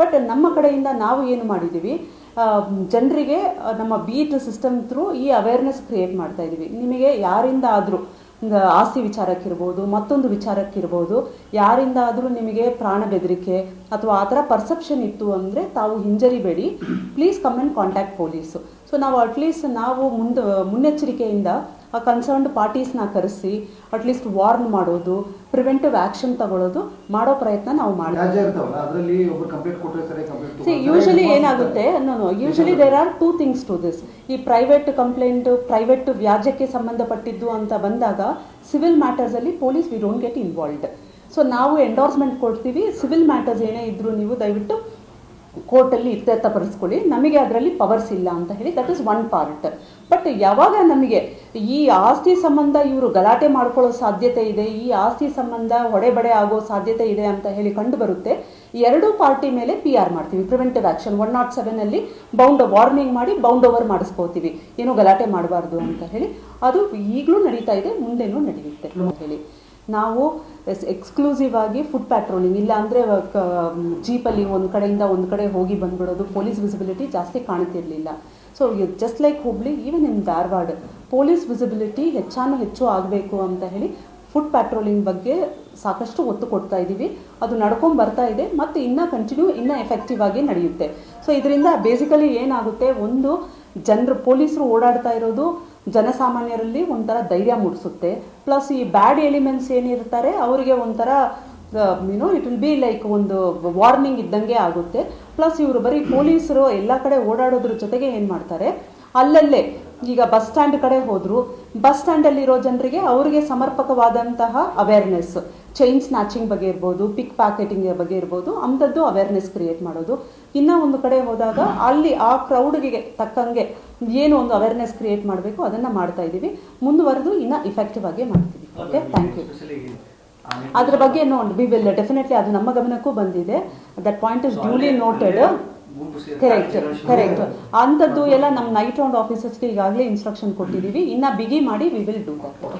But ನಮ್ಮ ಕಡೆಯಿಂದ ನಾವು ಏನು ಮಾಡಿದ್ದೀವಿ ಜನರಿಗೆ ನಮ್ಮ ಬೀಟ್ ಸಿಸ್ಟಮ್ ಥ್ರೂ ಈ ಅವೇರ್ನೆಸ್ ಕ್ರಿಯೇಟ್ ಮಾಡ್ತಾ ಇದ್ದೀವಿ. ನಿಮಗೆ ಯಾರಿಂದ ಆದರೂ ಆಸ್ತಿ ವಿಚಾರಕ್ಕಿರ್ಬೋದು ಮತ್ತೊಂದು ವಿಚಾರಕ್ಕಿರ್ಬೋದು ಯಾರಿಂದ ಆದರೂ ನಿಮಗೆ ಪ್ರಾಣ ಬೆದರಿಕೆ ಅಥವಾ ಆ ಥರ ಪರ್ಸೆಪ್ಷನ್ ಇತ್ತು ಅಂದರೆ ತಾವು ಹಿಂಜರಿಬೇಡಿ. Please come and contact police so ನಾವು ಅಟ್ಲೀಸ್ಟ್ ನಾವು ಮುಂದೆ, ಮುನ್ನೆಚ್ಚರಿಕೆಯಿಂದ ಆ ಕನ್ಸರ್ನ್ಡ್ ಪಾರ್ಟೀಸ್ನ ಕರೆಸಿ ಅಟ್ಲೀಸ್ಟ್ ವಾರ್ನ್ ಮಾಡೋದು ಪ್ರಿವೆಂಟಿವ್ ಆಕ್ಷನ್ ತಗೊಳ್ಳೋದು ಮಾಡೋ ಪ್ರಯತ್ನ ನಾವು ಮಾಡ್ತೀವಿ ಯೂಶಲಿ ಏನಾಗುತ್ತೆ? Usually there are two things to this ಈ ಪ್ರೈವೇಟ್ ಕಂಪ್ಲೇಂಟ್ ಪ್ರೈವೇಟ್ ವ್ಯಾಜ್ಯಕ್ಕೆ ಸಂಬಂಧಪಟ್ಟಿದ್ದು ಅಂತ ಬಂದಾಗ ಸಿವಿಲ್ ಮ್ಯಾಟರ್ಸ್ ಅಲ್ಲಿ police we don't get involved so ನಾವು ಎಂಡೋರ್ಸ್ಮೆಂಟ್ ಕೊಡ್ತೀವಿ ಸಿವಿಲ್ ಮ್ಯಾಟರ್ಸ್ ಏನೇ ಇದ್ರೂ ನೀವು ದಯವಿಟ್ಟು ಕೋರ್ಟಲ್ಲಿ ಇತ್ಯರ್ಥಪಡಿಸ್ಕೊಳ್ಳಿ ನಮಗೆ ಅದರಲ್ಲಿ ಪವರ್ಸ್ ಇಲ್ಲ ಅಂತ ಹೇಳಿ that is one part but ಯಾವಾಗ ನಮಗೆ ಈ ಆಸ್ತಿ ಸಂಬಂಧ ಇವರು ಗಲಾಟೆ ಮಾಡ್ಕೊಳ್ಳೋ ಸಾಧ್ಯತೆ ಇದೆ, ಈ ಆಸ್ತಿ ಸಂಬಂಧ ಹೊಡೆಬಡೆ ಆಗೋ ಸಾಧ್ಯತೆ ಇದೆ ಅಂತ ಹೇಳಿ ಕಂಡು ಬರುತ್ತೆ. ಎರಡೂ ಪಾರ್ಟಿ ಮೇಲೆ ಪಿ ಆರ್ ಮಾಡ್ತೀವಿ. ಪ್ರಿವೆಂಟಿವ್ ಆಕ್ಷನ್ ಒನ್ ನಾಟ್ ಸೆವೆನಲ್ಲಿ ಬೌಂಡ್ ವಾರ್ನಿಂಗ್ ಮಾಡಿ ಬೌಂಡ್ ಓವರ್ ಮಾಡಿಸ್ಕೋತೀವಿ ಏನು ಗಲಾಟೆ ಮಾಡಬಾರ್ದು ಅಂತ ಹೇಳಿ. ಅದು ಈಗಲೂ ನಡೀತಾ ಇದೆ, ಮುಂದೆನೂ ನಡೆಯುತ್ತೆ ಅಂತ ಹೇಳಿ. ನಾವು ಎಕ್ಸ್ಕ್ಲೂಸಿವ್ ಆಗಿ ಫುಡ್ ಪ್ಯಾಟ್ರೋಲಿಂಗ್ ಇಲ್ಲ ಅಂದರೆ ಜೀಪಲ್ಲಿ ಒಂದು ಕಡೆಯಿಂದ ಒಂದು ಕಡೆ ಹೋಗಿ ಬಂದ್ಬಿಡೋದು ಪೊಲೀಸ್ ವಿಸಿಬಿಲಿಟಿ ಜಾಸ್ತಿ ಕಾಣ್ತಿರಲಿಲ್ಲ. So just like Hubli even in Dharwad police visibility ಹೆಚ್ಚಾನು ಹೆಚ್ಚು ಆಗಬೇಕು ಅಂತ ಹೇಳಿ ಫುಡ್ ಪ್ಯಾಟ್ರೋಲಿಂಗ್ ಬಗ್ಗೆ ಸಾಕಷ್ಟು ಒತ್ತು ಕೊಡ್ತಾ ಇದ್ದೀವಿ ಅದು ನಡ್ಕೊಂಡು ಬರ್ತಾ ಇದೆ, ಮತ್ತು ಇನ್ನೂ ಕಂಟಿನ್ಯೂ ಇನ್ನೂ ಎಫೆಕ್ಟಿವ್ ಆಗಿ ನಡೆಯುತ್ತೆ. ಸೊ ಇದರಿಂದ ಬೇಸಿಕಲಿ ಏನಾಗುತ್ತೆ? ಒಂದು, ಜನರು, ಪೊಲೀಸರು ಓಡಾಡ್ತಾ ಇರೋದು ಜನಸಾಮಾನ್ಯರಲ್ಲಿ ಒಂಥರ ಧೈರ್ಯ ಮೂಡಿಸುತ್ತೆ. ಪ್ಲಸ್ ಈ ಬ್ಯಾಡ್ ಎಲಿಮೆಂಟ್ಸ್ ಏನಿರ್ತಾರೆ, ಅವರಿಗೆ ಒಂಥರ you know it will be like ಒಂದು ವಾರ್ನಿಂಗ್ ಇದ್ದಂಗೆ ಆಗುತ್ತೆ. ಪ್ಲಸ್ ಇವರು ಬರೀ ಪೊಲೀಸರು ಎಲ್ಲ ಕಡೆ ಓಡಾಡೋದ್ರ ಜೊತೆಗೆ ಏನು ಮಾಡ್ತಾರೆ, ಅಲ್ಲಲ್ಲೇ ಈಗ ಬಸ್ ಸ್ಟ್ಯಾಂಡ್ ಕಡೆ ಹೋದರು. ಬಸ್ ಸ್ಟ್ಯಾಂಡಲ್ಲಿರೋ ಜನರಿಗೆ ಅವರಿಗೆ ಸಮರ್ಪಕವಾದಂತಹ ಅವೇರ್ನೆಸ್ ಚೈನ್ ಸ್ನ್ಯಾಚಿಂಗ್ ಬಗ್ಗೆ ಇರ್ಬೋದು ಪಿಕ್ ಪ್ಯಾಕೆಟಿಂಗ್ ಬಗ್ಗೆ ಇರ್ಬೋದು, ಅಂಥದ್ದು ಅವೇರ್ನೆಸ್ ಕ್ರಿಯೇಟ್ ಮಾಡೋದು. ಇನ್ನೂ ಒಂದು ಕಡೆ ಹೋದಾಗ ಅಲ್ಲಿ ಆ ಕ್ರೌಡ್ಗೆ ತಕ್ಕಂಗೆ ಏನು ಒಂದು ಅವೇರ್ನೆಸ್ ಕ್ರಿಯೇಟ್ ಮಾಡಬೇಕು ಅದನ್ನು ಮಾಡ್ತಾ ಇದ್ದೀವಿ. ಮುಂದುವರೆದು ಇನ್ನೂ ಇಫೆಕ್ಟಿವ್ ಆಗಿ ಮಾಡ್ತೀವಿ. ಓಕೆ ಥ್ಯಾಂಕ್ ಯು ಅದ್ರ ಬಗ್ಗೆ ನೋಡಿ ಬಿ ವಿಲ್ ಡೆಫಿನೆಟ್ಲಿ ಅದು ನಮ್ಮ ಗಮನಕ್ಕೂ ಬಂದಿದೆ. That point is duly noted correct correct ಅಂಥದ್ದು ಎಲ್ಲ ನಮ್ಮ ನೈಟ್ ರೌಂಡ್ ಆಫೀಸರ್ಸ್ಗೆ ಈಗಾಗಲೇ ಇನ್ಸ್ಟ್ರಕ್ಷನ್ ಕೊಟ್ಟಿದ್ದೀವಿ. ಇನ್ನ ಬಿಗಿ ಮಾಡಿ ವಿ ವಿಲ್ ಡೂ ದಟ್